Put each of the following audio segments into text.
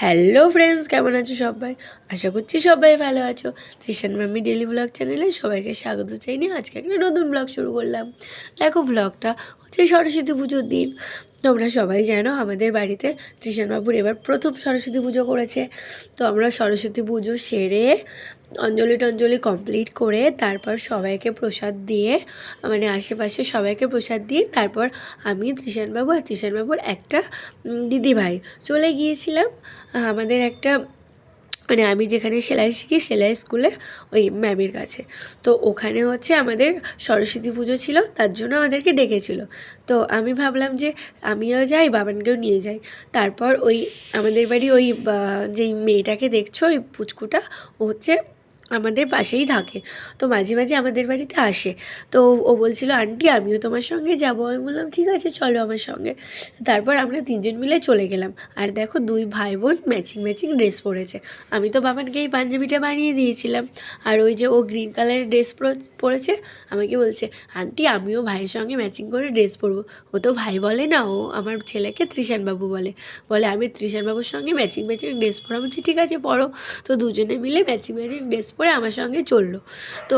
Hello friends কেমন আছো সবাই? আশা করছি সবাই ভালো আছো। তৃষান মাম্মি ডেলি ব্লগ চ্যানেলে সবাইকে স্বাগত চাই নিয়ে আজকে একটা নতুন ব্লগ শুরু করলাম। দেখো ব্লগটা হচ্ছে সরস্বতী পুজোর দিন। তোমরা সবাই জানো আমাদের বাড়িতে তৃষানবাবুর এবার প্রথম সরস্বতী পুজো করেছে। তো আমরা সরস্বতী পুজো সেরে অঞ্জলি টঞ্জলি কমপ্লিট করে তারপর সবাইকে প্রসাদ দিয়ে মানে আশেপাশে সবাইকে প্রসাদ দিয়ে তারপর আমি তৃষানবাবু আর তৃষানবাবুর একটা দিদিভাই চলে গিয়েছিলাম। আমাদের একটা মানে আমি যেখানে সেলাই শিখি সেলাই স্কুলে ওই ম্যামের কাছে। তো ওখানে হচ্ছে আমাদের সরস্বতী পুজো ছিল, তার জন্য আমাদেরকে ডেকেছিল। তো আমি ভাবলাম যে আমিও যাই, বাবানকেও নিয়ে যাই। তারপর ওই আমাদের বাড়ি ওই যেই মেয়েটাকে দেখছ, ওই পুচকুটা, ও হচ্ছে আমাদের পাশেই থাকে। তো মাঝে মাঝে আমাদের বাড়িতে আসে। তো ও বলছিল, আন্টি, আমিও তোমার সঙ্গে যাব। আমি বললাম, ঠিক আছে, চলো আমার সঙ্গে। তো তারপর আমরা তিনজন মিলে চলে গেলাম। আর দেখো, দুই ভাই বোন ম্যাচিং ম্যাচিং ড্রেস পরেছে। আমি তো বাবানকে এই পাঞ্জাবিটা বানিয়ে দিয়েছিলাম। আর ওই যে ও গ্রিন কালারের ড্রেস পরেছে, আমাকে বলছে, আন্টি, আমিও ভাইয়ের সঙ্গে ম্যাচিং করে ড্রেস পরবো। ও তো ভাই বলে না, ও আমার ছেলেকে ত্রিশানবাবু বলে। বলে, আমি ত্রিশানবাবুর সঙ্গে ম্যাচিং ম্যাচিং ড্রেস পরা বলছি, ঠিক আছে, পরো। তো দুজনে মিলে ম্যাচিং ম্যাচিং ড্রেস পরে আমার সঙ্গে চলল। তো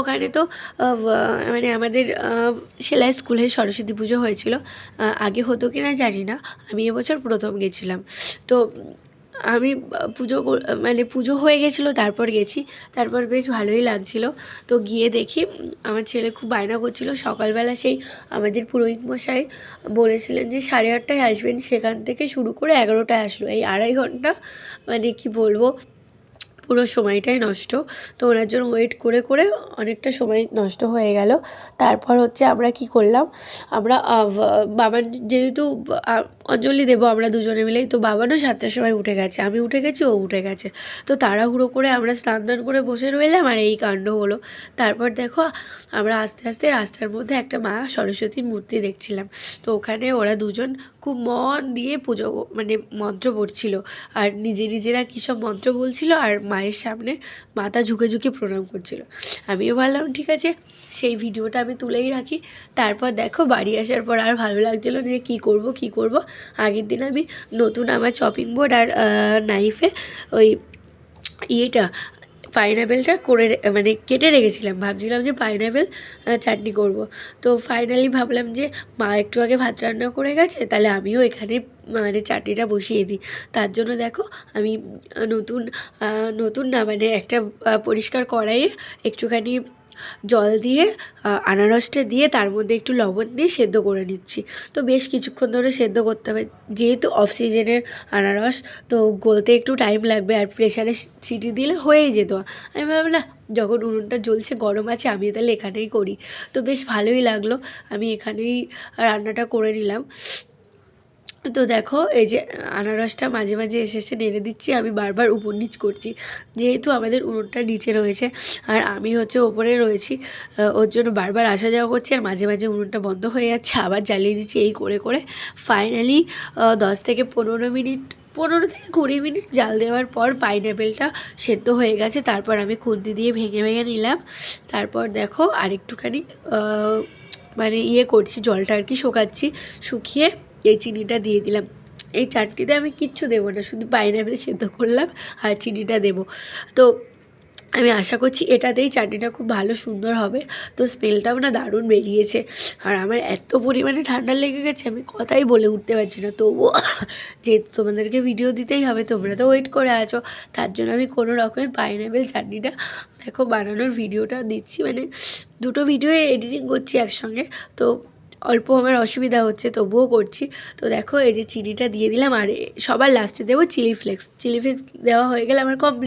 ওখানে তো মানে আমাদের সেলাই স্কুলে সরস্বতী পুজো হয়েছিল। আগে হতো কি না জানি না। আমি এবছর প্রথম গেছিলাম। তো আমি পুজো মানে পুজো হয়ে গেছিল, তারপর গেছি। তারপর বেশ ভালোই লাগছিল। তো গিয়ে দেখি, আমার ছেলে খুব বায়না করছিল। সকালবেলা সেই আমাদের পুরোহিত মশাই বলেছিলেন যে, সাড়ে আটটায় আসবেন। সেখান থেকে শুরু করে এগারোটায় আসলো। এই আড়াই ঘণ্টা মানে কি বলব পুরো সময়টাই নষ্ট। তো ওনার জন্য ওয়েট করে করে অনেকটা সময় নষ্ট হয়ে গেল। তারপর হচ্ছে আমরা কি করলাম? আমরা বাবার যেহেতু অঞ্জলি দেবো, আমরা দুজনে মিলেই। তো বাবানও সাতটার সময় উঠে গেছে, আমি উঠে গেছি, ও উঠে গেছে। তো তাড়াহুড়ো করে আমরা স্নান টান করে বসে রইলাম আর এই কাণ্ড হলো। তারপর দেখো, আমরা আস্তে আস্তে রাস্তার মধ্যে একটা মা সরস্বতীর মূর্তি দেখছিলাম। তো ওখানে ওরা দুজন খুব মন দিয়ে পুজো মানে মন্ত্র পড়ছিল। আর নিজে নিজেরা কী সব মন্ত্র বলছিল আর মায়ের সামনে মাথা ঝুঁকে ঝুঁকে প্রণাম করছিল। আমিও ভাবলাম, ঠিক আছে, সেই ভিডিওটা আমি তুলেই রাখি। তারপর দেখো, বাড়ি আসার পর আর ভালো লাগছিল যে কী করব কী করব। আগের দিন আমি নতুন আমার চপিং বোর্ড আর নাইফে ওই ইয়েটা পাইনঅ্যাপেলটা করে মানে কেটে রেখেছিলাম। ভাবছিলাম যে পাইনঅ্যাপেল চাটনি করব। তো ফাইনালি ভাবলাম যে মা একটু আগে ভাত রান্না করে গেছে, তাহলে আমিও এখানে মানে চাটনিটা বসিয়ে দিই। তার জন্য দেখো আমি নতুন নতুন না মানে একটা পরিষ্কার কড়াইয়ে একটুখানি জল দিয়ে আনারসটা দিয়ে তার মধ্যে একটু লবণ দিয়ে সেদ্ধ করে নিচ্ছি। তো বেশ কিছুক্ষণ ধরে সেদ্ধ করতে হবে। যেহেতু অফ সিজনের আনারস, তো গলতে একটু টাইম লাগবে আর প্রেশারে সিটি দিলে হয়েই যেত। আমি ভাবলাম, না, যখন উনুনটা জ্বলছে, গরম আছে আমি তাহলে এখানেই করি। তো বেশ ভালোই লাগল। আমি এখানেই রান্নাটা করে নিলাম। তো দেখো, এই যে আনারসটা মাঝে মাঝে এসে এসে নেড়ে দিচ্ছি, আমি বারবার উপর নিচ করছি। যেহেতু আমাদের উনুনটা নিচে রয়েছে, আর আমি হচ্ছে ওপরে রয়েছি ওর জন্য বারবার আসা যাওয়া করছি, আর মাঝে মাঝে উনুনটা বন্ধ হয়ে যাচ্ছে, আবার জ্বালিয়ে দিচ্ছি এই করে করে। ফাইনালি দশ থেকে পনেরো মিনিট, পনেরো থেকে কুড়ি মিনিট জাল দেওয়ার পর পাইনঅ্যাপেলটা সেদ্ধ হয়ে গেছে, তারপর আমি খুন্তি দিয়ে ভেঙে ভেঙে নিলাম। তারপর দেখো, আরেকটুখানি মানে ইয়ে করছি, জলটা আর কি শোকাচ্ছি, শুকিয়ে এই চিনিটা দিয়ে দিলাম। এই চাটনিতে আমি কিচ্ছু দেবো না, শুধু পাইনঅ্যাপেল সেদ্ধ করলাম আর চিনিটা দেবো। তো আমি আশা করছি এটাতেই চাটনিটা খুব ভালো সুন্দর হবে। তো স্মেলটাও না দারুণ বেরিয়েছে। আর আমার এত পরিমাণে ঠান্ডা লেগে গেছে, আমি কথাই বলে উঠতে পারছি না। তবুও যেহেতু তোমাদেরকে ভিডিও দিতেই হবে, তোমরা তো ওয়েট করে আছো। তার জন্য আমি কোনো রকমের পাইনঅ্যাপেল চাটনিটা দেখো, বানানোর ভিডিওটা দিচ্ছি। মানে দুটো ভিডিও এডিটিং করছি একসঙ্গে। তো অল্প আমার অসুবিধা হচ্ছে, তবুও করছি। তো দেখো, এই যে চিনিটা দিয়ে দিলাম, আর সবার লাস্টে দেবো চিলি ফ্লেক্স চিলি ফ্লেক্স দেওয়া হয়ে গেলে আমার কমপ্লিট